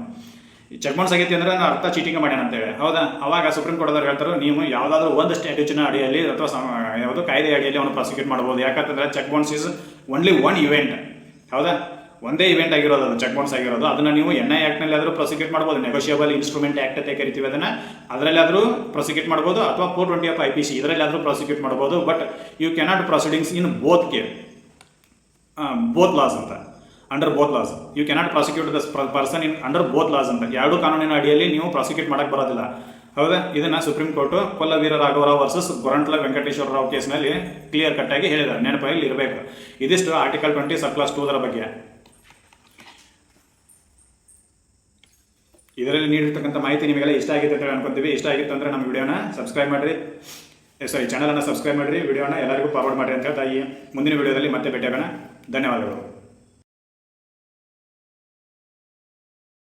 ಅವನು ಚೆಕ್ ಬೌನ್ಸ್ ಆಗೈತಿ ಅಂದ್ರೆ ನಾನು ಅರ್ಥ ಚೀಟಿಂಗ್ ಮಾಡ್ಯಾನ ಅಂತೇಳಿ. ಹೌದಾ? ಅವಾಗ ಸುಪ್ರೀಂ ಕೋರ್ಟ್ದವ್ರು ಹೇಳ್ತಾರೆ, ನೀವು ಯಾವುದಾದ್ರೂ ಒಂದು ಸ್ಟ್ಯಾಟ್ಯೂಚಿನ ಅಡಿಯಲ್ಲಿ ಅಥವಾ ಯಾವುದು ಕಾಯ್ದೆ ಅಡಿಯಲ್ಲಿ ಅವನು ಪ್ರಾಸಿಕ್ಯೂಟ್ ಮಾಡಬಹುದು ಯಾಕಂತಂದ್ರೆ cheque bounce is only one event ಹೌದಾ? ಒಂದೇ ಇವೆಂಟ್ ಆಗಿರೋದು ಅದು ಚೆಕ್ ಬೌನ್ಸ್ ಆಗಿರೋದು. ಅದನ್ನ ನೀವು ಎನ್ ಐ ಆ್ಯಕ್ಟ್ನಲ್ಲಿ ಆದರೂ ಪ್ರಾಸಿಕ್ಯೂಟ್ ಮಾಡ್ಬೋದು. ನೆಗೋಷಿಯಬಲ್ ಇನ್ಸ್ಟ್ರೂಮೆಂಟ್ ಆಕ್ಟ್ ಅಂತ ಕರಿತೀವಿ ಅದನ್ನ. ಅದರಲ್ಲಾದರೂ ಪ್ರಾಸಿಕ್ಯೂಟ್ ಮಾಡ್ಬೋದು ಅಥವಾ four twenty of I P C ಇದರಲ್ಲಾದರೂ prosecute ಮಾಡ್ಬೋದು. But you cannot proceedings in both care both laws ಅಂತ. Under both laws you cannot prosecute the person in under both laws ಅಂತ. ಎರಡು ಕಾನೂನಿನ ಅಡಿಯಲ್ಲಿ ನೀವು ಪ್ರಾಸಿಕ್ಯೂಟ್ ಮಾಡಕ್ಕೆ ಬರೋದಿಲ್ಲ. ಹೌದಾ? ಇದನ್ನ ಸುಪ್ರೀಂ ಕೋರ್ಟ್ ಕೊಲ್ಲವೀರ ರಾಘವರಾವ್ ವರ್ಸಸ್ ಗೊರಂಟ್ಲ ವೆಂಕಟೇಶ್ವರ ರಾವ್ ಕೇಸ್ನಲ್ಲಿ ಕ್ಲಿಯರ್ ಕಟ್ ಆಗಿ ಹೇಳಿದ್ದಾರೆ. ನೆನಪಲ್ಲಿ ಇರಬೇಕು. ಇದಿಷ್ಟು ಆರ್ಟಿಕಲ್ ಟ್ವೆಂಟಿ ಸಬ್ ಕ್ಲಾಸ್ ಟೂದರ ಬಗ್ಗೆ. ಇದರಲ್ಲಿ ನೀಡಿರ್ತಕ್ಕಂಥ ಮಾಹಿತಿ ನಿಮಗೆಲ್ಲ ಇಷ್ಟ ಆಗಿತ್ತು ಅಂತ ಅನ್ಕೊಂತೀವಿ. ಇಷ್ಟ ಆಗಿತ್ತು ಅಂದ್ರೆ ನಮ್ಮ ವಿಡಿಯೋನ ಸಬ್ಸ್ಕ್ರೈಬ್ ಮಾಡಿರಿ. ಸಾರಿ ಚಾನಲನ್ನು ಸಬ್ಸ್ಕ್ರೈಬ್ ಮಾಡಿರಿ. ವಿಡಿಯೋನ ಎಲ್ಲರಿಗೂ ಫಾರ್ವರ್ಡ್ ಮಾಡಿರಿ ಅಂತ ಹೇಳ್ತಾ ಈ ಮುಂದಿನ ವಿಡಿಯೋದಲ್ಲಿ ಮತ್ತೆ ಭೇಟಿಯಾಗೋಣ. ಧನ್ಯವಾದಗಳು.